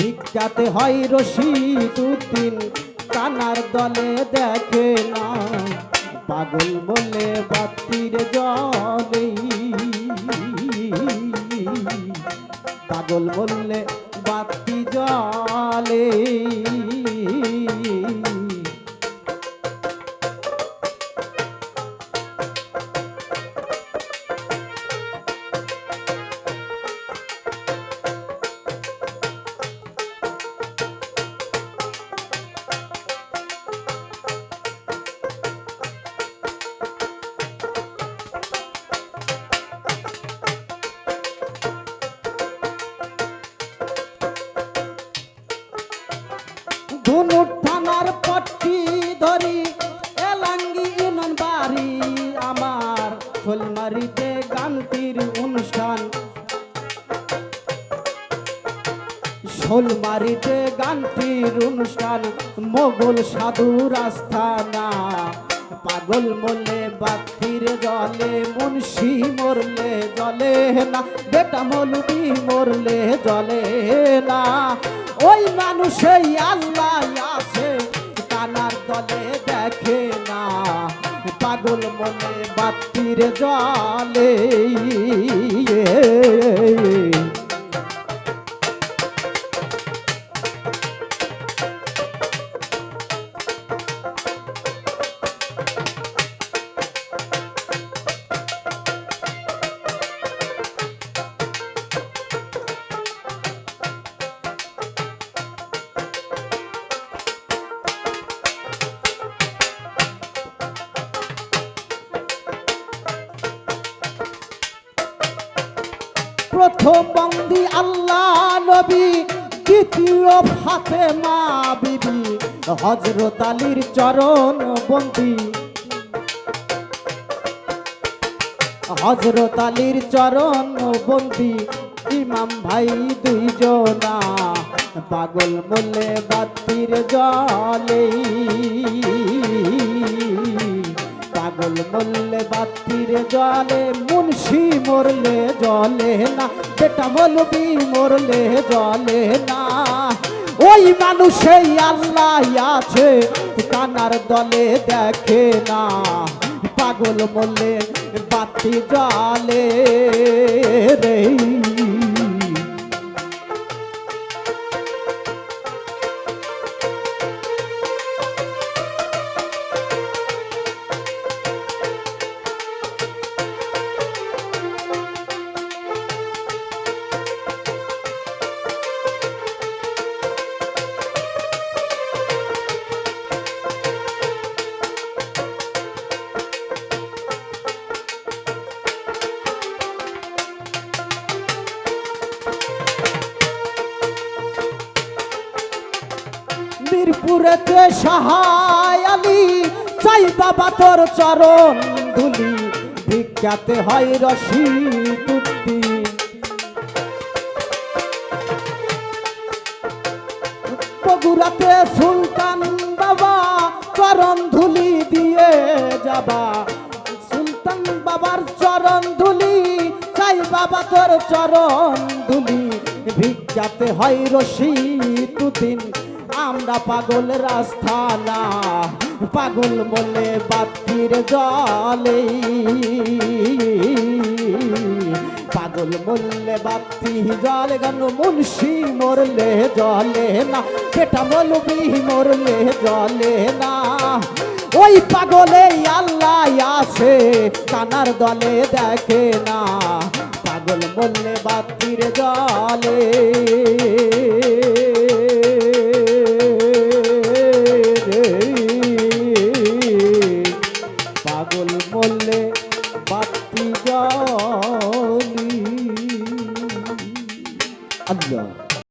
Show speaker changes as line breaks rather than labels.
ভিক্ষাতে হয় রশিদ উদ্দিন। কানার দলে দেখে না, পাগল বলে বাতির জলে পাগল বললে বাতি জলে ধনুর থানার পট্টি এলাঙ্গি ইউনিয়ন আমার। ফুলমারিতে গানটির অনুষ্ঠান। শোলমারিতে গানটির অনুষ্ঠান। মোগল সাধুর আস্থানা পাগল মরলে বাতির জলে, মুন্সি মরলে জলে না, বেটা মৌলবি মরলে জলে না। ওই মানুষই আল্লাহ আছে, কানার দলে দেখে না। পাগল মনে বাতির জলে প্রথম বন্দি আল্লাহ নবী, দ্বিতীয় ফাতেমা বিবি হজরত আলীর চরণ বন্দি। হজরত আলীর চরণ বন্দি, ইমাম ভাই দুই দুইজনা পাগল মলে বাতির জলে পাগল মরলে বাতির জলে, মুন্সি মরলে জলে না, বেটা মলবি মরলে জলে না। ওই মানুষেই আল্লাহ আছে, কানার দলে দেখে না। পাগল মরলে বাতি জলে মিরপুরেতে সহায় আলী, চাই বাবা তোর চরণ ধুলি। ভিক্ষাতে হয় রশি তুপ্তি বগুড়াতে সুলতান বাবা চরণ ধুলি দিয়ে যাবা। সুলতান বাবার চরণ ধুলি, চাই বাবা তোর চরণ ধুলি। ভিক্ষাতে হয় রশি দুদিন আমরা পাগল রাস্তানা পাগল বলে বাতির জলে। পাগল বললে বাতি জলে, গান মুন্সি মরলে জলে না, পেটা মলবি মরলে জলে না। ওই পাগলে আল্লাহ আছে, কানার দলে দেখে না। পাগল মরলে বাতির জলে। পাগল বললে বাতি জলি আল্লাহ।